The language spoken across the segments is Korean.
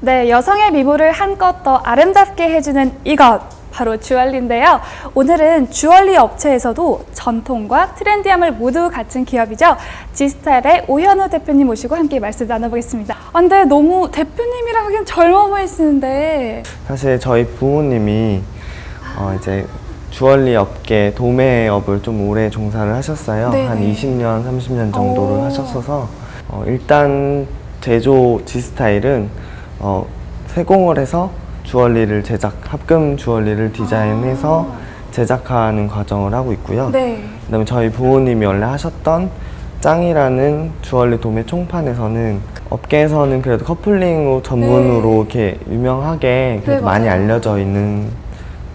네, 여성의 미모를 한껏 더 아름답게 해주는 이것 바로 주얼리인데요. 오늘은 주얼리 업체에서도 전통과 트렌디함을 모두 갖춘 기업이죠. 지스타일의 오현우 대표님 모시고 함께 말씀 나눠보겠습니다. 아, 근데 너무 대표님이라 하기엔 젊어 보이시는데 사실 저희 부모님이 어 이제 주얼리 업계 도매업을 좀 오래 종사를 하셨어요. 네네. 한 20년, 30년 정도를 오. 하셨어서 어 일단 제조 지스타일은 어 세공을 해서 주얼리를 제작 합금 주얼리를 디자인해서 제작하는 과정을 하고 있고요. 아. 네. 그다음에 저희 부모님이 원래 하셨던 짱이라는 주얼리 도매 총판에서는 업계에서는 그래도 커플링 전문으로 이렇게 유명하게 그래도 네, 많이 맞아요. 알려져 있는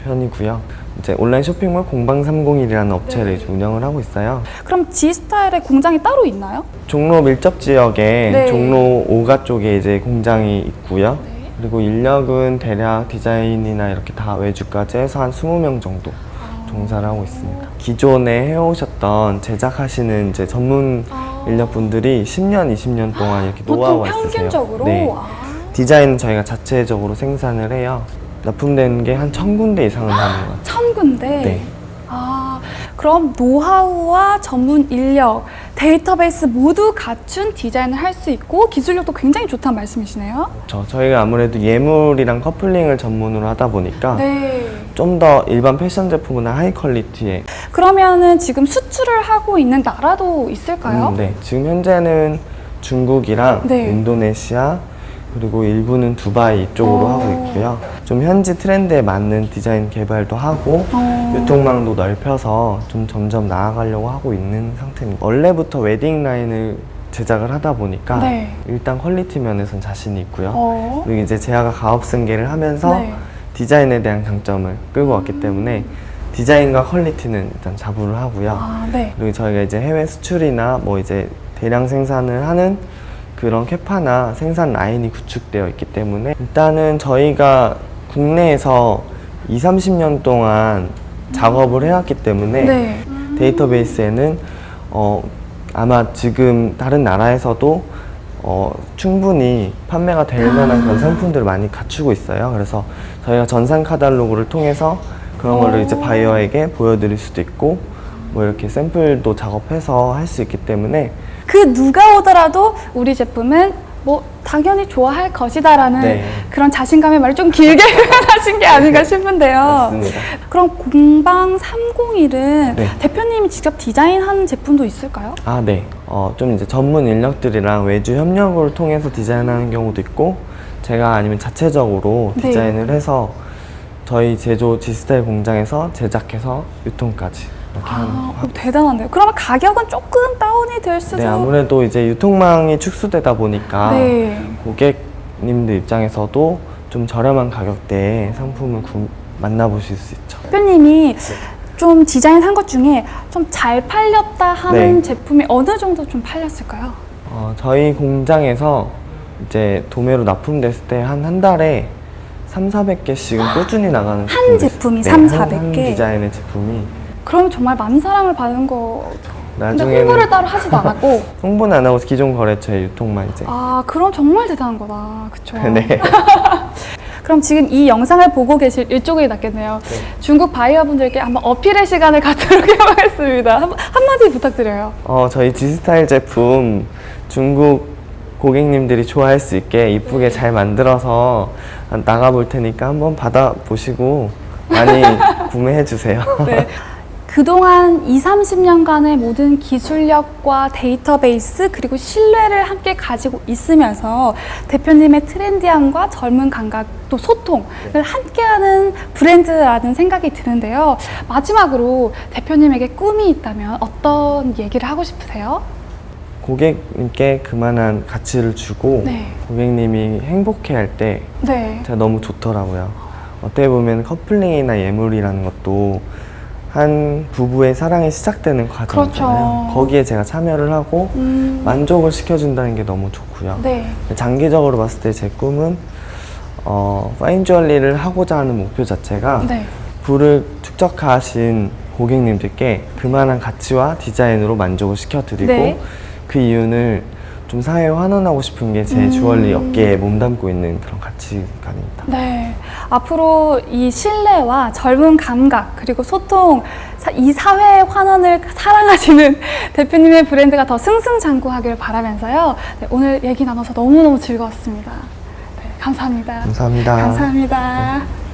편이고요. 이제 온라인 쇼핑몰 공방 301이라는 업체를 네. 이제 운영을 하고 있어요. 그럼 지스타일의 공장이 따로 있나요? 종로 밀접 지역에 네. 종로 5가 쪽에 이제 공장이 있고요. 네. 그리고 인력은 대략 디자인이나 이렇게 다 외주까지 해서 한 20명 정도 아. 종사를 하고 있습니다. 기존에 해오셨던 제작하시는 이제 전문 아. 인력분들이 10년, 20년 동안 이렇게 보통 노하우가 있으세요. 평균적으로 네. 아. 디자인은 저희가 자체적으로 생산을 해요. 납품되는 게한 1000군데 이상은 하는 것 같아요. 천 군데. 네. 아, 그럼 노하우와 전문 인력, 데이터베이스 모두 갖춘 디자인을 할 수 있고 기술력도 굉장히 좋다는 말씀이시네요. 저, 저희가 아무래도 예물이랑 커플링을 전문으로 하다 보니까 네. 좀 더 일반 패션 제품보다 하이 퀄리티의 그러면은 지금 수출을 하고 있는 나라도 있을까요? 음, 네. 지금 현재는 중국이랑 네. 인도네시아 그리고 일부는 두바이 쪽으로 오. 하고 있고요. 좀 현지 트렌드에 맞는 디자인 개발도 하고 어. 유통망도 넓혀서 좀 점점 나아가려고 하고 있는 상태입니다. 원래부터 웨딩 라인을 제작을 하다 보니까 네. 일단 퀄리티 면에선 자신이 있고요. 어. 그리고 이제 제아가 가업 승계를 하면서 네. 디자인에 대한 강점을 끌고 왔기 때문에 디자인과 퀄리티는 일단 자부를 하고요. 아, 네. 그리고 저희가 이제 해외 수출이나 뭐 이제 대량 생산을 하는 그런 캐파나 생산 라인이 구축되어 있기 때문에 일단은 저희가 국내에서 2, 30년 동안 작업을 해왔기 때문에 네. 데이터베이스에는 어 아마 지금 다른 나라에서도 어 충분히 판매가 될 만한 그런 상품들을 많이 갖추고 있어요. 그래서 저희가 전산 카탈로그를 통해서 그런 거를 이제 오. 바이어에게 보여드릴 수도 있고 뭐 이렇게 샘플도 작업해서 할 수 있기 때문에 그 누가 오더라도 우리 제품은 뭐 당연히 좋아할 것이다라는 네. 그런 자신감의 말을 좀 길게 표현하신 게 아닌가 싶은데요. 맞습니다. 그럼 공방 301은 네. 대표님이 직접 디자인한 제품도 있을까요? 아, 네. 어, 좀 이제 전문 인력들이랑 외주 협력을 통해서 디자인하는 경우도 있고, 제가 아니면 자체적으로 네. 디자인을 해서 저희 제조 지스타일 공장에서 제작해서 유통까지 이렇게 하는 아, 거. 어, 대단한데요. 그러면 가격은 조금 다운이 될 수도. 네, 아무래도 이제 유통망이 축소되다 보니까 네. 고객님들 입장에서도 좀 저렴한 가격대에 상품을 구, 만나보실 수 있죠. 대표님이 좀 디자인 한 것 중에 좀 잘 팔렸다 하는 네. 제품이 어느 정도 좀 팔렸을까요? 어, 저희 공장에서 이제 도매로 납품됐을 때 한 한 달에 3, 400개씩은 꾸준히 나가는 한 제품이 제품이 있어요. 3, 한- 한 400 개? 디자인의 제품이 그럼 정말 많은 사랑을 받은 거. 근데 나중에는 홍보를 따로 하지도 않았고. 홍보는 안 하고 기존 거래처의 유통만 이제 아, 그럼 정말 대단한 거다. 그쵸? 네. 그럼 지금 이 영상을 보고 계실 이쪽이 낫겠네요. 중국 바이어분들께 한번 어필의 시간을 갖도록 해보겠습니다. 한, 한마디 부탁드려요. 어, 저희 지스타일 제품 중국 고객님들이 좋아할 수 있게 이쁘게 잘 만들어서 나가볼 테니까 한번 받아보시고 많이 구매해 주세요. 네. 그동안 2, 30년간의 모든 기술력과 데이터베이스 그리고 신뢰를 함께 가지고 있으면서 대표님의 트렌디함과 젊은 감각 또 소통을 함께하는 브랜드라는 생각이 드는데요. 마지막으로 대표님에게 꿈이 있다면 어떤 얘기를 하고 싶으세요? 고객님께 그만한 가치를 주고 네. 고객님이 행복해 할 때 네. 제가 너무 좋더라고요. 어떻게 보면 커플링이나 예물이라는 것도 한 부부의 사랑이 시작되는 과정이잖아요. 그렇죠. 거기에 제가 참여를 하고 음, 만족을 시켜준다는 게 너무 좋고요. 네. 장기적으로 봤을 때 제 꿈은 어, 파인 주얼리를 하고자 하는 목표 자체가 네. 부를 축적하신 고객님들께 그만한 가치와 디자인으로 만족을 시켜드리고 네. 그 이윤을 좀 사회에 환원하고 싶은 게제 음. 주얼리 업계에 몸담고 있는 그런 가치관입니다. 네. 앞으로 이 신뢰와 젊은 감각 그리고 소통 사- 이 사회의 환원을 사랑하시는 대표님의 브랜드가 더 승승장구하길 바라면서요. 네, 오늘 얘기 나눠서 너무너무 즐거웠습니다. 네, 감사합니다. 감사합니다. 감사합니다.